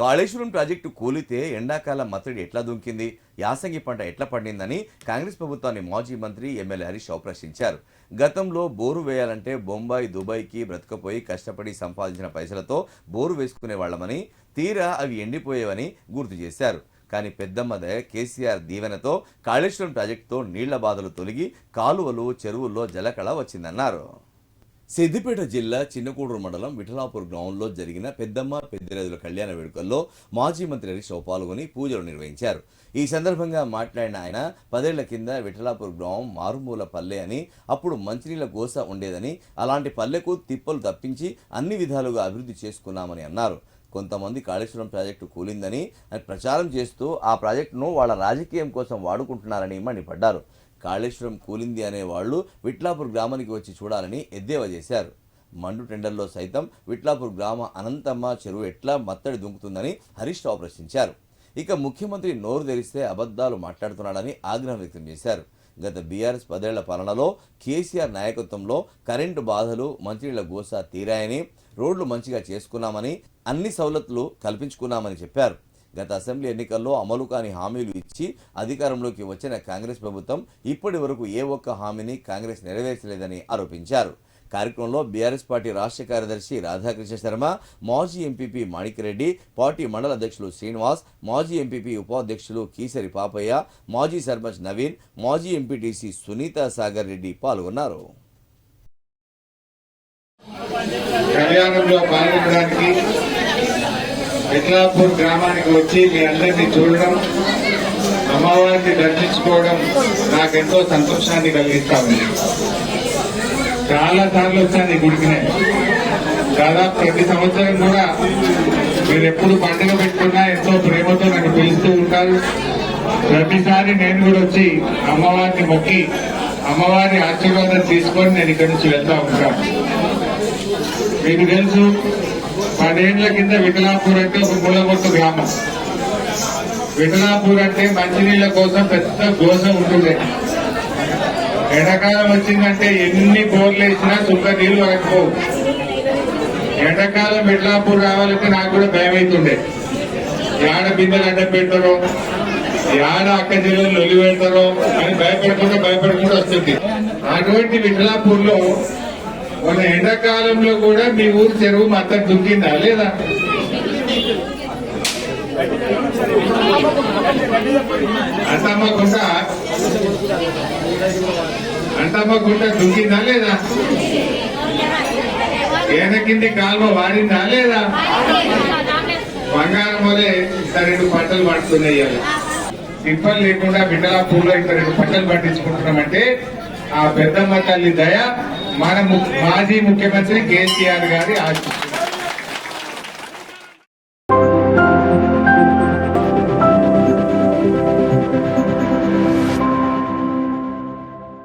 Kaleshwaram project కూలితే ఎండాకాలం మత్తడి ఎట్లా దుంకింది? యాసంగి పంట ఎట్లా పండిందని కాంగ్రెస్ ప్రభుత్వాన్ని మాజీ మంత్రి ఎమ్మెల్యే హరీష్ రావు ప్రశ్నించారు. గతంలో బోరు వేయాలంటే బొంబాయి దుబాయ్కి బ్రతకపోయి కష్టపడి సంపాదించిన పైసలతో బోరు వేసుకునే వాళ్ళమని తీరా అవి ఎండిపోయేవని గుర్తు చేశారు. కానీ పెద్దమ్మ దయ కేసీఆర్ దీవెనతో కాళేశ్వరం ప్రాజెక్టుతో నీళ్ళ బాధలు తొలగి కాలువలు చెరువుల్లో జలకళ వచ్చిందన్నారు. సిద్దిపేట జిల్లా చిన్నకూడూరు మండలం విఠలాపూర్ గ్రామంలో జరిగిన పెద్దమ్మ పెద్దిరాజుల కళ్యాణ వేడుకల్లో మాజీ మంత్రి హరీష్ రావు పాల్గొని పూజలు నిర్వహించారు. ఈ సందర్భంగా మాట్లాడిన ఆయన పదేళ్ళ కింద విఠలాపూర్ గ్రామం మారుమూల పల్లె అని అప్పుడు మంచినీళ్ళ గోస ఉండేదని అలాంటి పల్లెకు తిప్పలు తప్పించి అన్ని విధాలుగా అభివృద్ధి చేసుకున్నామని అన్నారు. కొంతమంది కాళేశ్వరం ప్రాజెక్టు కూలిందని అని ప్రచారం చేస్తూ ఆ ప్రాజెక్టును వాళ్ళ రాజకీయం కోసం వాడుకుంటున్నారని మండిపడ్డారు. కాళేశ్వరం కూలింది అనే వాళ్ళు విట్లాపూర్ గ్రామానికి వచ్చి చూడాలని ఎద్దేవా చేశారు. మండు టెండర్లో సైతం విట్లాపూర్ గ్రామ అనంతమ్మ చెరువు ఎట్లా మత్తడి దుంకుతుందని హరీష్ రావు ప్రశ్నించారు. ఇక ముఖ్యమంత్రి నోరు తెరిస్తే అబద్ధాలు మాట్లాడుతున్నాడని ఆగ్రహం వ్యక్తం చేశారు. గత బీఆర్ఎస్ పదేళ్ళ పాలనలో కేసీఆర్ నాయకత్వంలో కరెంటు బాధలు మంత్రిల గోసా తీరాయని రోడ్లు మంచిగా చేసుకున్నామని అన్ని సవలతులు కల్పించుకున్నామని చెప్పారు. గత అసెంబ్లీ ఎన్నికల్లో అమలు కాని హామీలు ఇచ్చి అధికారంలోకి వచ్చిన కాంగ్రెస్ ప్రభుత్వం ఇప్పటి వరకు ఏ ఒక్క హామీని కాంగ్రెస్ నెరవేర్చలేదని ఆరోపించారు. కార్యక్రమంలో బీఆర్ఎస్ పార్టీ రాష్ట్ర కార్యదర్శి రాధాకృష్ణ శర్మ మాజీ ఎంపీపీ మాణిక్రెడ్డి పార్టీ మండల అధ్యక్షులు శ్రీనివాస్ మాజీ ఎంపీపీ ఉపాధ్యక్షులు కీసరి పాపయ్య మాజీ సర్పంచ్ నవీన్ మాజీ ఎంపీటీసీ సునీత సాగర్ రెడ్డి పాల్గొన్నారు. కళ్యాణంలో పాల్గొనడానికి మిథిలాపూర్ గ్రామానికి వచ్చి మీ అందరినీ చూడడం అమ్మవారిని దర్శించుకోవడం నాకెంతో సంతోషాన్ని కలిగిస్తా ఉంది చాలా సార్లు వచ్చాను ఈ గుడికి. దాదాపు ప్రతి సంవత్సరం కూడా మీరు ఎప్పుడు పండుగ పెట్టుకున్నా ఎంతో ప్రేమతో నన్ను పిలుస్తూ ఉంటారు. ప్రతిసారి నేను కూడా వచ్చి అమ్మవారిని మొక్కి అమ్మవారి ఆశీర్వాదం తీసుకొని నేను ఇక్కడి నుంచి వెళ్తా ఉంటాను. మీకు తెలుసు పదేళ్ళ కింద వికలాపూర్ అంటే ఒక మూలగొట్టు గ్రామం. వికలాపూర్ అంటే మంచినీళ్ళ కోసం పెద్ద దోశ ఉంటుండే. ఎండాకాలం వచ్చిందంటే ఎన్ని బోర్లు వేసినా సుక్క నీళ్ళు వరకపోవు. ఎండాకాలం మిడ్లాపూర్ రావాలంటే నాకు కూడా భయం అవుతుండే. యాడ బిందెలు అడ్డ పెడతారో యాడ అక్క జిల్లాలు నొలి పెడతారో అని భయపడకుండా భయపడకుండా వస్తుంది. అటువంటి మిడ్లాపూర్లో మన ఎండాకాలంలో కూడా మీ ఊరు చెరువు మొత్తం దుక్కిందా లేదా? అంటమ్మ గుంట అంటమ్మ గుంట దుంకిందా లేదా? ఏన కింది కాల్వ వాడిందా లేదా? బంగారం వలె ఇంత రెండు పంటలు పడుతున్నాయి సింపల్ లేకుండా బిడ్డలాపూర్లో ఇంత రెండు పంటలు పట్టించుకుంటున్నామంటే ఆ పెద్దమ్మ తల్లి దయ మన మాజీ ముఖ్యమంత్రి కేసీఆర్ గారి ఆశీస్సు.